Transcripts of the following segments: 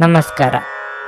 ನಮಸ್ಕಾರ.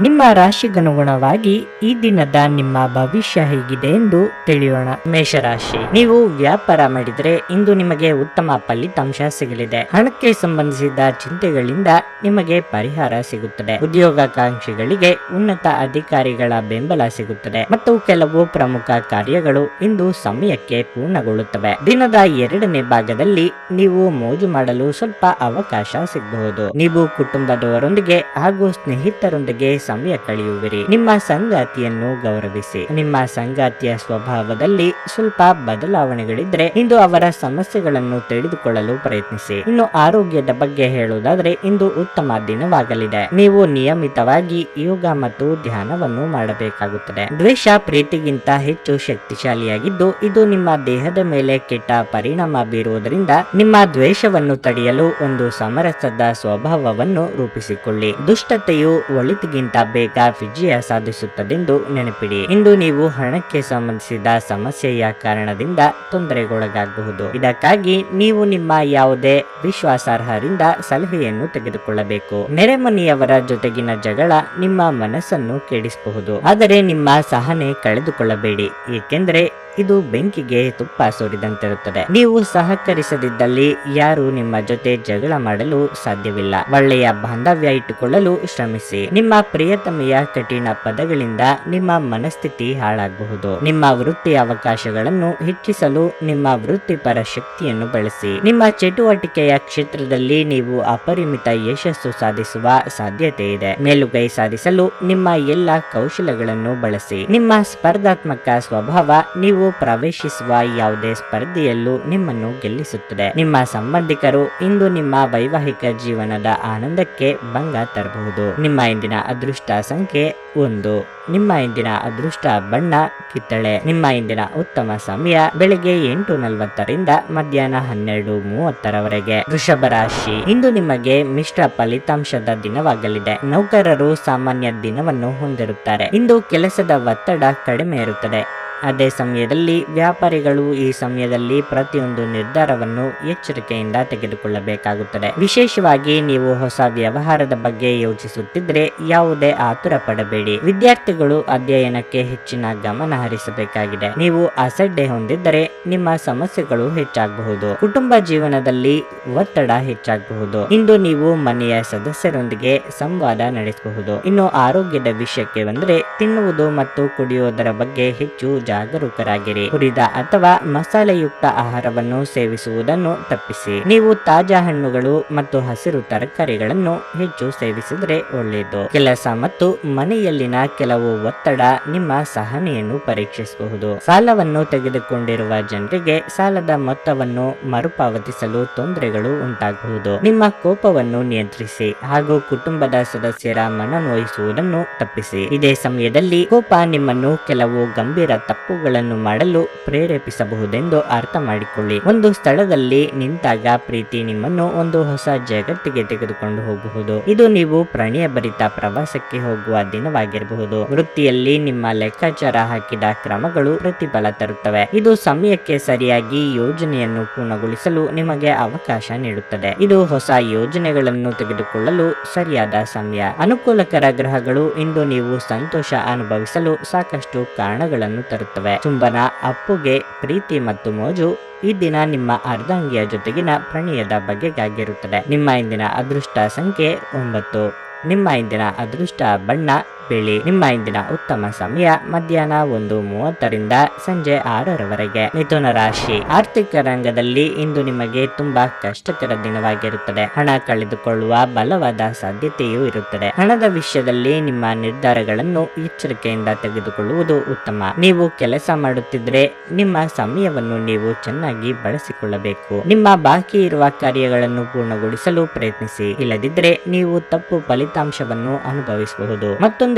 ನಿಮ್ಮ ರಾಶಿಗನುಗುಣವಾಗಿ ಈ ದಿನದ ನಿಮ್ಮ ಭವಿಷ್ಯ ಹೇಗಿದೆ ಎಂದು ತಿಳಿಯೋಣ. ಮೇಷರಾಶಿ. ನೀವು ವ್ಯಾಪಾರ ಮಾಡಿದರೆ ಇಂದು ನಿಮಗೆ ಉತ್ತಮ ಫಲಿತಾಂಶ ಸಿಗಲಿದೆ. ಹಣಕ್ಕೆ ಸಂಬಂಧಿಸಿದ ಚಿಂತೆಗಳಿಂದ ನಿಮಗೆ ಪರಿಹಾರ ಸಿಗುತ್ತದೆ. ಉದ್ಯೋಗಾಕಾಂಕ್ಷಿಗಳಿಗೆ ಉನ್ನತ ಅಧಿಕಾರಿಗಳ ಬೆಂಬಲ ಸಿಗುತ್ತದೆ. ಮತ್ತು ಕೆಲವು ಪ್ರಮುಖ ಕಾರ್ಯಗಳು ಇಂದು ಸಮಯಕ್ಕೆ ಪೂರ್ಣಗೊಳ್ಳುತ್ತವೆ. ದಿನದ ಎರಡನೇ ಭಾಗದಲ್ಲಿ ನೀವು ಮೋಜು ಮಾಡಲು ಸ್ವಲ್ಪ ಅವಕಾಶ ಸಿಗಬಹುದು. ನೀವು ಕುಟುಂಬದವರೊಂದಿಗೆ ಹಾಗೂ ಸ್ನೇಹಿತರೊಂದಿಗೆ ಸಮಯ ಕಳೆಯುವಿರಿ. ನಿಮ್ಮ ಸಂಗಾತಿಯನ್ನು ಗೌರವಿಸಿ. ನಿಮ್ಮ ಸಂಗಾತಿಯ ಸ್ವಭಾವದಲ್ಲಿ ಸ್ವಲ್ಪ ಬದಲಾವಣೆಗಳಿದ್ರೆ ಇಂದು ಅವರ ಸಮಸ್ಯೆಗಳನ್ನು ತಿಳಿದುಕೊಳ್ಳಲು ಪ್ರಯತ್ನಿಸಿ. ಇನ್ನು ಆರೋಗ್ಯದ ಬಗ್ಗೆ ಹೇಳುವುದಾದ್ರೆ ಇಂದು ಉತ್ತಮ ದಿನವಾಗಲಿದೆ. ನೀವು ನಿಯಮಿತವಾಗಿ ಯೋಗ ಮತ್ತು ಧ್ಯಾನವನ್ನು ಮಾಡಬೇಕಾಗುತ್ತದೆ. ದ್ವೇಷ ಪ್ರೀತಿಗಿಂತ ಹೆಚ್ಚು ಶಕ್ತಿಶಾಲಿಯಾಗಿದ್ದು, ಇದು ನಿಮ್ಮ ದೇಹದ ಮೇಲೆ ಕೆಟ್ಟ ಪರಿಣಾಮ ಬೀರುವುದರಿಂದ ನಿಮ್ಮ ದ್ವೇಷವನ್ನು ತಡೆಯಲು ಒಂದು ಸಮರಸದ ಸ್ವಭಾವವನ್ನು ರೂಪಿಸಿಕೊಳ್ಳಿ. ದುಷ್ಟತೆಯು ಒಳಿತಿಗಿಂತ ಬೇಗ ವಿಜಯ ಸಾಧಿಸುತ್ತದೆಂದು ನೆನಪಿಡಿ. ಇಂದು ನೀವು ಹಣಕ್ಕೆ ಸಂಬಂಧಿಸಿದ ಸಮಸ್ಯೆಯ ಕಾರಣದಿಂದ ತೊಂದರೆಗೊಳಗಾಗಬಹುದು. ಇದಕ್ಕಾಗಿ ನೀವು ನಿಮ್ಮ ಯಾವುದೇ ವಿಶ್ವಾಸಾರ್ಹರಿಂದ ಸಲಹೆಯನ್ನು ತೆಗೆದುಕೊಳ್ಳಬೇಕು. ನೆರೆಮನೆಯವರ ಜೊತೆಗಿನ ಜಗಳ ನಿಮ್ಮ ಮನಸ್ಸನ್ನು ಕೆಡಿಸಬಹುದು. ಆದರೆ ನಿಮ್ಮ ಸಹನೆ ಕಳೆದುಕೊಳ್ಳಬೇಡಿ. ಏಕೆಂದರೆ ಇದು ಬೆಂಕಿಗೆ ತುಪ್ಪ ಸುರಿದಂತಿರುತ್ತದೆ. ನೀವು ಸಹಕರಿಸದಿದ್ದಲ್ಲಿ ಯಾರು ನಿಮ್ಮ ಜೊತೆ ಜಗಳ ಮಾಡಲು ಸಾಧ್ಯವಿಲ್ಲ. ಒಳ್ಳೆಯ ಬಾಂಧವ್ಯ ಇಟ್ಟುಕೊಳ್ಳಲು ಶ್ರಮಿಸಿ. ನಿಮ್ಮ ಪ್ರಿಯತಮೆಯ ಕಠಿಣ ಪದಗಳಿಂದ ನಿಮ್ಮ ಮನಸ್ಥಿತಿ ಹಾಳಾಗಬಹುದು. ನಿಮ್ಮ ವೃತ್ತಿ ಅವಕಾಶಗಳನ್ನು ಹೆಚ್ಚಿಸಲು ನಿಮ್ಮ ವೃತ್ತಿಪರ ಶಕ್ತಿಯನ್ನು ಬಳಸಿ. ನಿಮ್ಮ ಚಟುವಟಿಕೆಯ ಕ್ಷೇತ್ರದಲ್ಲಿ ನೀವು ಅಪರಿಮಿತ ಯಶಸ್ಸು ಸಾಧಿಸುವ ಸಾಧ್ಯತೆ ಇದೆ. ಮೇಲುಗೈ ಸಾಧಿಸಲು ನಿಮ್ಮ ಎಲ್ಲ ಕೌಶಲಗಳನ್ನು ಬಳಸಿ. ನಿಮ್ಮ ಸ್ಪರ್ಧಾತ್ಮಕ ಸ್ವಭಾವ ನೀವು ಪ್ರವೇಶಿಸುವ ಯಾವುದೇ ಸ್ಪರ್ಧೆಯಲ್ಲೂ ನಿಮ್ಮನ್ನು ಗೆಲ್ಲಿಸುತ್ತದೆ. ನಿಮ್ಮ ಸಂಬಂಧಿಕರು ಇಂದು ನಿಮ್ಮ ವೈವಾಹಿಕ ಜೀವನದ ಆನಂದಕ್ಕೆ ಭಂಗ ತರಬಹುದು. ನಿಮ್ಮ ಇಂದಿನ ಅದೃಷ್ಟ ಸಂಖ್ಯೆ ಒಂದು. ನಿಮ್ಮ ಇಂದಿನ ಅದೃಷ್ಟ ಬಣ್ಣ ಕಿತ್ತಳೆ. ನಿಮ್ಮ ಇಂದಿನ ಉತ್ತಮ ಸಮಯ ಬೆಳಿಗ್ಗೆ ಎಂಟು ನಲವತ್ತರಿಂದ ಮಧ್ಯಾಹ್ನ ಹನ್ನೆರಡು ಮೂವತ್ತರವರೆಗೆ. ವೃಷಭ ರಾಶಿ. ಇಂದು ನಿಮಗೆ ಮಿಶ್ರ ಫಲಿತಾಂಶದ ದಿನವಾಗಲಿದೆ. ನೌಕರರು ಸಾಮಾನ್ಯ ದಿನವನ್ನು ಹೊಂದಿರುತ್ತಾರೆ. ಇಂದು ಕೆಲಸದ ಒತ್ತಡ ಕಡಿಮೆ ಇರುತ್ತದೆ. ಅದೇ ಸಮಯದಲ್ಲಿ ವ್ಯಾಪಾರಿಗಳು ಈ ಸಮಯದಲ್ಲಿ ಪ್ರತಿಯೊಂದು ನಿರ್ಧಾರವನ್ನು ಎಚ್ಚರಿಕೆಯಿಂದ ತೆಗೆದುಕೊಳ್ಳಬೇಕಾಗುತ್ತದೆ. ವಿಶೇಷವಾಗಿ ನೀವು ಹೊಸ ವ್ಯವಹಾರದ ಬಗ್ಗೆ ಯೋಚಿಸುತ್ತಿದ್ರೆ ಯಾವುದೇ ಆತುರ ಪಡಬೇಡಿ. ವಿದ್ಯಾರ್ಥಿಗಳು ಅಧ್ಯಯನಕ್ಕೆ ಹೆಚ್ಚಿನ ಗಮನ ಹರಿಸಬೇಕಾಗಿದೆ. ನೀವು ಅಸಡ್ಡೆ ಹೊಂದಿದ್ದರೆ ನಿಮ್ಮ ಸಮಸ್ಯೆಗಳು ಹೆಚ್ಚಾಗಬಹುದು. ಕುಟುಂಬ ಜೀವನದಲ್ಲಿ ಒತ್ತಡ ಹೆಚ್ಚಾಗಬಹುದು. ಇಂದು ನೀವು ಮನೆಯ ಸದಸ್ಯರೊಂದಿಗೆ ಸಂವಾದ ನಡೆಸಬಹುದು. ಇನ್ನು ಆರೋಗ್ಯದ ವಿಷಯಕ್ಕೆ ಬಂದ್ರೆ ತಿನ್ನುವುದು ಮತ್ತು ಕುಡಿಯುವುದರ ಬಗ್ಗೆ ಹೆಚ್ಚು ಜಾಗರೂಕರಾಗಿರಿ. ಹುರಿದ ಅಥವಾ ಮಸಾಲೆಯುಕ್ತ ಆಹಾರವನ್ನು ಸೇವಿಸುವುದನ್ನು ತಪ್ಪಿಸಿ. ನೀವು ತಾಜಾ ಹಣ್ಣುಗಳು ಮತ್ತು ಹಸಿರು ತರಕಾರಿಗಳನ್ನು ಹೆಚ್ಚು ಸೇವಿಸಿದ್ರೆ ಒಳ್ಳೆಯದು. ಕೆಲಸ ಮತ್ತು ಮನೆಯಲ್ಲಿನ ಕೆಲವು ಒತ್ತಡ ನಿಮ್ಮ ಸಹನೆಯನ್ನು ಪರೀಕ್ಷಿಸಬಹುದು. ಸಾಲವನ್ನು ತೆಗೆದುಕೊಂಡಿರುವ ಜನರಿಗೆ ಸಾಲದ ಮೊತ್ತವನ್ನು ಮರುಪಾವತಿಸಲು ತೊಂದರೆಗಳು ಉಂಟಾಗಬಹುದು. ನಿಮ್ಮ ಕೋಪವನ್ನು ನಿಯಂತ್ರಿಸಿ ಹಾಗೂ ಕುಟುಂಬದ ಸದಸ್ಯರ ಮನನೋಯಿಸುವುದನ್ನು ತಪ್ಪಿಸಿ. ಇದೇ ಸಮಯದಲ್ಲಿ ಕೋಪ ನಿಮ್ಮನ್ನು ಕೆಲವು ಗಂಭೀರ ತಪ್ಪುಗಳನ್ನು ಮಾಡಲು ಪ್ರೇರೇಪಿಸಬಹುದೆಂದು ಅರ್ಥ ಮಾಡಿಕೊಳ್ಳಿ. ಒಂದು ಸ್ಥಳದಲ್ಲಿ ನಿಂತಾಗ ಪ್ರೀತಿ ನಿಮ್ಮನ್ನು ಒಂದು ಹೊಸ ಜಗತ್ತಿಗೆ ತೆಗೆದುಕೊಂಡು ಹೋಗಬಹುದು ಇದು ನೀವು ಪ್ರಣಯ ಭರಿತ ಪ್ರವಾಸಕ್ಕೆ ಹೋಗುವ ದಿನವಾಗಿರಬಹುದು. ವೃತ್ತಿಯಲ್ಲಿ ನಿಮ್ಮ ಲೆಕ್ಕಾಚಾರ ಹಾಕಿದ ಕ್ರಮಗಳು ಪ್ರತಿಫಲ ತರುತ್ತವೆ. ಇದು ಸಮಯಕ್ಕೆ ಸರಿಯಾಗಿ ಯೋಜನೆಯನ್ನು ಪೂರ್ಣಗೊಳಿಸಲು ನಿಮಗೆ ಅವಕಾಶ ನೀಡುತ್ತದೆ. ಇದು ಹೊಸ ಯೋಜನೆಗಳನ್ನು ತೆಗೆದುಕೊಳ್ಳಲು ಸರಿಯಾದ ಸಮಯ. ಅನುಕೂಲಕರ ಗ್ರಹಗಳು ಇಂದು ನೀವು ಸಂತೋಷ ಅನುಭವಿಸಲು ಸಾಕಷ್ಟು ಕಾರಣಗಳನ್ನು ತರುತ್ತವೆ ಚುಂಬನ, ಅಪ್ಪುಗೆ, ಪ್ರೀತಿ ಮತ್ತು ಮೋಜು ಈ ದಿನ ನಿಮ್ಮ ಅರ್ಧಾಂಗಿಯ ಜೊತೆಗಿನ ಪ್ರಣಯದ ಬಗೆಗಾಗಿರುತ್ತದೆ. ನಿಮ್ಮ ಇಂದಿನ ಅದೃಷ್ಟ ಸಂಖ್ಯೆ ಒಂಬತ್ತು. ನಿಮ್ಮ ಇಂದಿನ ಅದೃಷ್ಟ ಬಣ್ಣ ಬಿಳಿ ನಿಮ್ಮ ಇಂದಿನ ಉತ್ತಮ ಸಮಯ ಮಧ್ಯಾಹ್ನ ಒಂದು ಮೂವತ್ತರಿಂದ ಸಂಜೆ ಆರರವರೆಗೆ. ಮಿಥುನ ರಾಶಿ. ಆರ್ಥಿಕ ರಂಗದಲ್ಲಿ ಇಂದು ನಿಮಗೆ ತುಂಬಾ ಕಷ್ಟಕರ ದಿನವಾಗಿರುತ್ತದೆ. ಹಣ ಕಳೆದುಕೊಳ್ಳುವ ಬಲವಾದ ಸಾಧ್ಯತೆಯೂ ಇರುತ್ತದೆ. ಹಣದ ವಿಷಯದಲ್ಲಿ ನಿಮ್ಮ ನಿರ್ಧಾರಗಳನ್ನು ಎಚ್ಚರಿಕೆಯಿಂದ ತೆಗೆದುಕೊಳ್ಳುವುದು ಉತ್ತಮ. ನೀವು ಕೆಲಸ ಮಾಡುತ್ತಿದ್ರೆ ನಿಮ್ಮ ಸಮಯವನ್ನು ನೀವು ಚೆನ್ನಾಗಿ ಬಳಸಿಕೊಳ್ಳಬೇಕು. ನಿಮ್ಮ ಬಾಕಿ ಇರುವ ಕಾರ್ಯಗಳನ್ನು ಪೂರ್ಣಗೊಳಿಸಲು ಪ್ರಯತ್ನಿಸಿ. ಇಲ್ಲದಿದ್ದರೆ ನೀವು ತಪ್ಪು ಫಲಿತಾಂಶವನ್ನು ಅನುಭವಿಸಬಹುದು.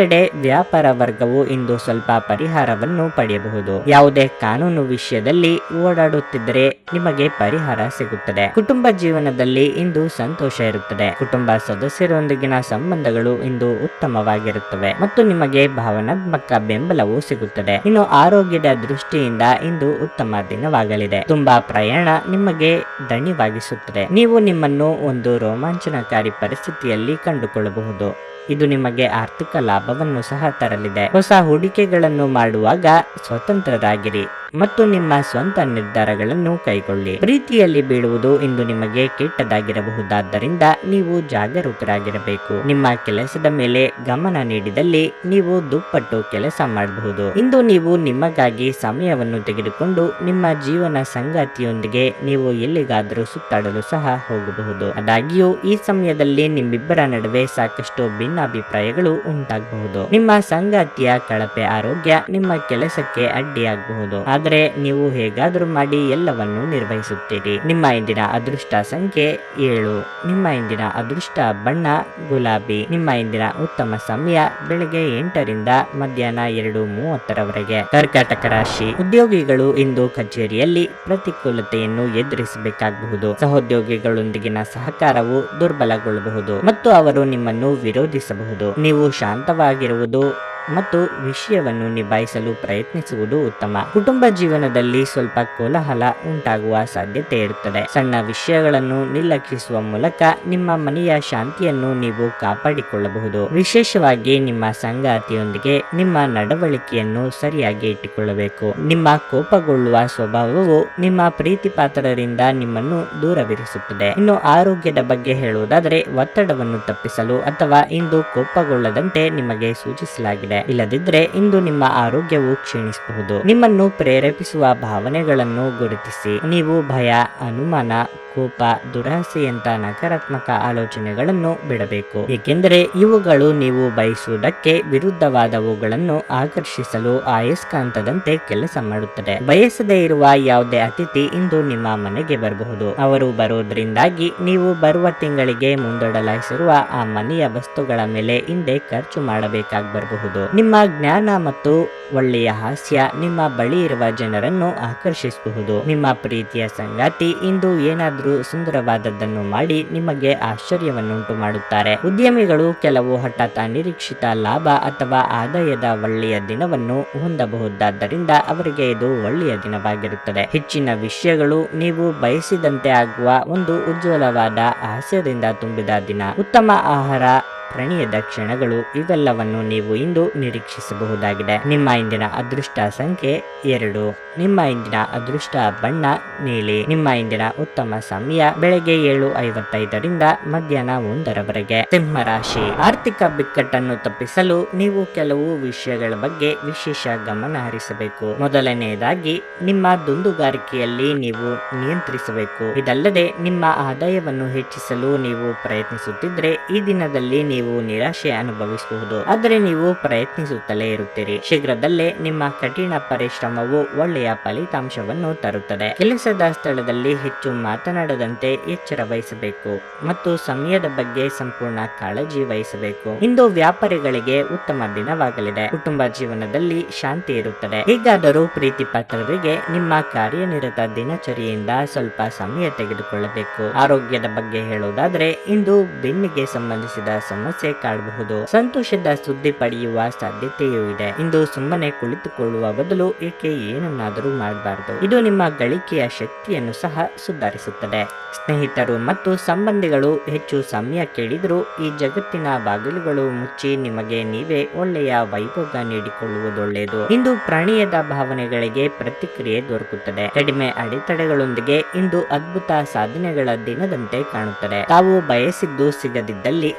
ಮತ್ತೊಂದೆಡೆ ವ್ಯಾಪಾರ ವರ್ಗವು ಇಂದು ಸ್ವಲ್ಪ ಪರಿಹಾರವನ್ನು ಪಡೆಯಬಹುದು. ಯಾವುದೇ ಕಾನೂನು ವಿಷಯದಲ್ಲಿ ಓಡಾಡುತ್ತಿದ್ದರೆ ನಿಮಗೆ ಪರಿಹಾರ ಸಿಗುತ್ತದೆ. ಕುಟುಂಬ ಜೀವನದಲ್ಲಿ ಇಂದು ಸಂತೋಷ ಇರುತ್ತದೆ. ಕುಟುಂಬ ಸದಸ್ಯರೊಂದಿಗಿನ ಸಂಬಂಧಗಳು ಇಂದು ಉತ್ತಮವಾಗಿರುತ್ತವೆ ಮತ್ತು ನಿಮಗೆ ಭಾವನಾತ್ಮಕ ಬೆಂಬಲವೂ ಸಿಗುತ್ತದೆ. ಇನ್ನು ಆರೋಗ್ಯದ ದೃಷ್ಟಿಯಿಂದ ಇಂದು ಉತ್ತಮ ದಿನವಾಗಲಿದೆ. ತುಂಬಾ ಪ್ರಯಾಣ ನಿಮಗೆ ದಣಿವಾಗಿಸುತ್ತದೆ. ನೀವು ನಿಮ್ಮನ್ನು ಒಂದು ರೋಮಾಂಚನಕಾರಿ ಪರಿಸ್ಥಿತಿಯಲ್ಲಿ ಕಂಡುಕೊಳ್ಳಬಹುದು. ಇದು ನಿಮಗೆ ಆರ್ಥಿಕ ಲಾಭವನ್ನು ಸಹ ತರಲಿದೆ. ಹೊಸ ಹೂಡಿಕೆಗಳನ್ನು ಮಾಡುವಾಗ ಸ್ವತಂತ್ರರಾಗಿರಿ. ಮತ್ತು ನಿಮ್ಮ ಸ್ವಂತ ನಿರ್ಧಾರಗಳನ್ನು ಕೈಗೊಳ್ಳಿ ಪ್ರೀತಿಯಲ್ಲಿ ಬೀಳುವುದು ಇಂದು ನಿಮಗೆ ಕೆಟ್ಟದಾಗಿರಬಹುದಾದ್ದರಿಂದ ನೀವು ಜಾಗರೂಕರಾಗಿರಬೇಕು. ನಿಮ್ಮ ಕೆಲಸದ ಮೇಲೆ ಗಮನ ನೀಡಿದಲ್ಲಿ ನೀವು ದುಪ್ಪಟ್ಟು ಕೆಲಸ ಮಾಡಬಹುದು. ಇಂದು ನೀವು ನಿಮಗಾಗಿ ಸಮಯವನ್ನು ತೆಗೆದುಕೊಂಡು ನಿಮ್ಮ ಜೀವನ ಸಂಗಾತಿಯೊಂದಿಗೆ ನೀವು ಎಲ್ಲಿಗಾದರೂ ಸುತ್ತಾಡಲು ಸಹ ಹೋಗಬಹುದು. ಆದಾಗ್ಯೂ, ಈ ಸಮಯದಲ್ಲಿ ನಿಮ್ಮಿಬ್ಬರ ನಡುವೆ ಸಾಕಷ್ಟು ಭಿನ್ನಾಭಿಪ್ರಾಯಗಳು ಉಂಟಾಗಬಹುದು. ನಿಮ್ಮ ಸಂಗಾತಿಯ ಕಳಪೆ ಆರೋಗ್ಯ ನಿಮ್ಮ ಕೆಲಸಕ್ಕೆ ಅಡ್ಡಿಯಾಗಬಹುದು. ಆದರೆ ನೀವು ಹೇಗಾದರೂ ಮಾಡಿ ಎಲ್ಲವನ್ನು ನಿರ್ವಹಿಸುತ್ತೀರಿ. ನಿಮ್ಮ ಇಂದಿನ ಅದೃಷ್ಟ ಸಂಖ್ಯೆ ಏಳು. ನಿಮ್ಮ ಇಂದಿನ ಅದೃಷ್ಟ ಬಣ್ಣ, ಗುಲಾಬಿ. ನಿಮ್ಮ ಇಂದಿನ ಉತ್ತಮ ಸಮಯ ಬೆಳಗ್ಗೆ ಎಂಟರಿಂದ ಮಧ್ಯಾಹ್ನ ಎರಡು ಮೂವತ್ತರವರೆಗೆ. ಕರ್ಕಾಟಕ ರಾಶಿ. ಉದ್ಯೋಗಿಗಳು ಇಂದು ಕಚೇರಿಯಲ್ಲಿ ಪ್ರತಿಕೂಲತೆಯನ್ನು ಎದುರಿಸಬೇಕಾಗಬಹುದು. ಸಹೋದ್ಯೋಗಿಗಳೊಂದಿಗಿನ ಸಹಕಾರವು ದುರ್ಬಲಗೊಳ್ಳಬಹುದು. ಮತ್ತು ಅವರು ನಿಮ್ಮನ್ನು ವಿರೋಧಿಸಬಹುದು. ನೀವು ಶಾಂತವಾಗಿರುವುದು ಮತ್ತು ವಿಷಯವನ್ನು ನಿಭಾಯಿಸಲು ಪ್ರಯತ್ನಿಸುವುದು ಉತ್ತಮ. ಕುಟುಂಬ ಜೀವನದಲ್ಲಿ ಸ್ವಲ್ಪ ಕೋಲಾಹಲ ಉಂಟಾಗುವ ಸಾಧ್ಯತೆ ಇರುತ್ತದೆ. ಸಣ್ಣ ವಿಷಯಗಳನ್ನು ನಿರ್ಲಕ್ಷಿಸುವ ಮೂಲಕ ನಿಮ್ಮ ಮನೆಯ ಶಾಂತಿಯನ್ನು ನೀವು ಕಾಪಾಡಿಕೊಳ್ಳಬಹುದು. ವಿಶೇಷವಾಗಿ ನಿಮ್ಮ ಸಂಗಾತಿಯೊಂದಿಗೆ ನಿಮ್ಮ ನಡವಳಿಕೆಯನ್ನು ಸರಿಯಾಗಿ ಇಟ್ಟುಕೊಳ್ಳಬೇಕು. ನಿಮ್ಮ ಕೋಪಗೊಳ್ಳುವ ಸ್ವಭಾವವು ನಿಮ್ಮ ಪ್ರೀತಿ ಪಾತ್ರರಿಂದ ನಿಮ್ಮನ್ನು ದೂರವಿರಿಸುತ್ತದೆ. ಇನ್ನು ಆರೋಗ್ಯದ ಬಗ್ಗೆ ಹೇಳುವುದಾದರೆ ಒತ್ತಡವನ್ನು ತಪ್ಪಿಸಲು ಅಥವಾ ಇಂದು ಕೋಪಗೊಳ್ಳದಂತೆ ನಿಮಗೆ ಸೂಚಿಸಲಾಗಿದೆ. ಇಲ್ಲದಿದ್ದರೆ ಇಂದು ನಿಮ್ಮ ಆರೋಗ್ಯವು ಕ್ಷೀಣಿಸಬಹುದು. ನಿಮ್ಮನ್ನು ಪ್ರೇರೇಪಿಸುವ ಭಾವನೆಗಳನ್ನು ಗುರುತಿಸಿ. ನೀವು ಭಯ, ಅನುಮಾನ, ಕೋಪ ದುರಾಸೆಯಂತ ನಕಾರಾತ್ಮಕ ಆಲೋಚನೆಗಳನ್ನು ಬಿಡಬೇಕು. ಏಕೆಂದರೆ ಇವುಗಳು ನೀವು ಬಯಸುವುದಕ್ಕೆ ವಿರುದ್ಧವಾದವುಗಳನ್ನು ಆಕರ್ಷಿಸಲು ಆಯಸ್ಕಾಂತದಂತೆ ಕೆಲಸ ಮಾಡುತ್ತದೆ. ಬಯಸದೇ ಇರುವ ಯಾವುದೇ ಅತಿಥಿ ಇಂದು ನಿಮ್ಮ ಮನೆಗೆ ಬರಬಹುದು. ಅವರು ಬರುವುದರಿಂದಾಗಿ ನೀವು ಬರುವ ತಿಂಗಳಿಗೆ ಮುಂದೂಡಲಾಯಿಸಿರುವ ಆ ಮನೆಯ ವಸ್ತುಗಳ ಮೇಲೆ ಹಿಂದೆ ಖರ್ಚು ಮಾಡಬೇಕಾಗಿ ಬರಬಹುದು ನಿಮ್ಮ ಜ್ಞಾನ ಮತ್ತು ಒಳ್ಳೆಯ ಹಾಸ್ಯ ನಿಮ್ಮ ಬಳಿ ಇರುವ ಜನರನ್ನು ಆಕರ್ಷಿಸಬಹುದು. ನಿಮ್ಮ ಪ್ರೀತಿಯ ಸಂಗಾತಿ ಇಂದು ಏನಾದರೂ ಸುಂದರವಾದದ್ದನ್ನು ಮಾಡಿ ನಿಮಗೆ ಆಶ್ಚರ್ಯವನ್ನುಂಟು ಮಾಡುತ್ತಾರೆ. ಉದ್ಯಮಿಗಳು ಕೆಲವು ಹಠಾತ್ ಅನಿರೀಕ್ಷಿತ ಲಾಭ ಅಥವಾ ಆದಾಯದ ಒಳ್ಳೆಯ ದಿನವನ್ನು ಹೊಂದಬಹುದಾದ್ದರಿಂದ ಅವರಿಗೆ ಇದು ಒಳ್ಳೆಯ ದಿನವಾಗಿರುತ್ತದೆ. ಹೆಚ್ಚಿನ ವಿಷಯಗಳು ನೀವು ಬಯಸಿದಂತೆ ಆಗುವ ಒಂದು ಉಜ್ವಲವಾದ ಹಾಸ್ಯದಿಂದ ತುಂಬಿದ ದಿನ. ಉತ್ತಮ ಆಹಾರ ಪ್ರಣಯದ ಕ್ಷಣಗಳು ಇವೆಲ್ಲವನ್ನು ನೀವು ಇಂದು ನಿರೀಕ್ಷಿಸಬಹುದಾಗಿದೆ. ನಿಮ್ಮ ಇಂದಿನ ಅದೃಷ್ಟ ಸಂಖ್ಯೆ ಎರಡು. ನಿಮ್ಮ ಇಂದಿನ ಅದೃಷ್ಟ ಬಣ್ಣ ನೀಲಿ. ನಿಮ್ಮ ಇಂದಿನ ಉತ್ತಮ ಸಮಯ ಬೆಳಗ್ಗೆ ಏಳು ಐವತ್ತೈದರಿಂದ ಮಧ್ಯಾಹ್ನ ಒಂದರವರೆಗೆ. ಸಿಂಹ ರಾಶಿ. ಆರ್ಥಿಕ ಬಿಕ್ಕಟ್ಟನ್ನು ತಪ್ಪಿಸಲು ನೀವು ಕೆಲವು ವಿಷಯಗಳ ಬಗ್ಗೆ ವಿಶೇಷ ಗಮನ ಹರಿಸಬೇಕು. ಮೊದಲನೆಯದಾಗಿ, ನಿಮ್ಮ ದುಂದುಗಾರಿಕೆಯಲ್ಲಿ ನೀವು ನಿಯಂತ್ರಿಸಬೇಕು. ಇದಲ್ಲದೆ ನಿಮ್ಮ ಆದಾಯವನ್ನು ಹೆಚ್ಚಿಸಲು ನೀವು ಪ್ರಯತ್ನಿಸುತ್ತಿದ್ರೆ ಈ ದಿನದಲ್ಲಿ ನೀವು ನಿರಾಶೆ ಅನುಭವಿಸಬಹುದು ಆದರೆ ನೀವು ಪ್ರಯತ್ನಿಸುತ್ತಲೇ ಇರುತ್ತೀರಿ. ಶೀಘ್ರದಲ್ಲೇ ನಿಮ್ಮ ಕಠಿಣ ಪರಿಶ್ರಮವು ಒಳ್ಳೆಯ ಫಲಿತಾಂಶವನ್ನು ತರುತ್ತದೆ. ಕೆಲಸದ ಸ್ಥಳದಲ್ಲಿ ಹೆಚ್ಚು ಮಾತನಾಡದಂತೆ ಎಚ್ಚರ ವಹಿಸಬೇಕು. ಮತ್ತು ಸಮಯದ ಬಗ್ಗೆ ಸಂಪೂರ್ಣ ಕಾಳಜಿ ವಹಿಸಬೇಕು. ಇಂದು ವ್ಯಾಪಾರಿಗಳಿಗೆ ಉತ್ತಮ ದಿನವಾಗಲಿದೆ. ಕುಟುಂಬ ಜೀವನದಲ್ಲಿ ಶಾಂತಿ ಇರುತ್ತದೆ. ಹೀಗಾದರೂ ಪ್ರೀತಿ ಪಾತ್ರರಿಗೆ ನಿಮ್ಮ ಕಾರ್ಯನಿರತ ದಿನಚರಿಯಿಂದ ಸ್ವಲ್ಪ ಸಮಯ ತೆಗೆದುಕೊಳ್ಳಬೇಕು. ಆರೋಗ್ಯದ ಬಗ್ಗೆ ಹೇಳುವುದಾದ್ರೆ, ಇಂದು ಬೆನ್ನಿಗೆ ಸಂಬಂಧಿಸಿದ ಸಮಸ್ಯೆ ಕಾಡಬಹುದು ಸಂತೋಷದ ಸುದ್ದಿ ಪಡೆಯುವ ಸಾಧ್ಯತೆಯೂ ಇದೆ. ಇಂದು ಸುಮ್ಮನೆ ಕುಳಿತುಕೊಳ್ಳುವ ಬದಲು ಏಕೆ ಏನನ್ನಾದರೂ ಮಾಡಬಾರದು? ಇದು ನಿಮ್ಮ ಗಳಿಕೆಯ ಶಕ್ತಿಯನ್ನು ಸಹ ಸುಧಾರಿಸುತ್ತದೆ. ಸ್ನೇಹಿತರು ಮತ್ತು ಸಂಬಂಧಿಗಳು ಹೆಚ್ಚು ಸಮಯ ಕೇಳಿದರೂ ಈ ಜಗತ್ತಿನ ಬಾಗಿಲುಗಳು ಮುಚ್ಚಿ ನಿಮಗೆ ನೀವೇ ಒಳ್ಳೆಯ ವೈಭೋಗ ನೀಡಿಕೊಳ್ಳುವುದೊಳ್ಳೆಯದು. ಇಂದು ಪ್ರಣಯದ ಭಾವನೆಗಳಿಗೆ ಪ್ರತಿಕ್ರಿಯೆ ದೊರಕುತ್ತದೆ. ಕಡಿಮೆ ಅಡೆತಡೆಗಳೊಂದಿಗೆ ಇಂದು ಅದ್ಭುತ ಸಾಧನೆಗಳ ದಿನದಂತೆ ಕಾಣುತ್ತದೆ. ತಾವು ಬಯಸಿದ್ದು ಸಿಗದಿದ್ದಲ್ಲಿ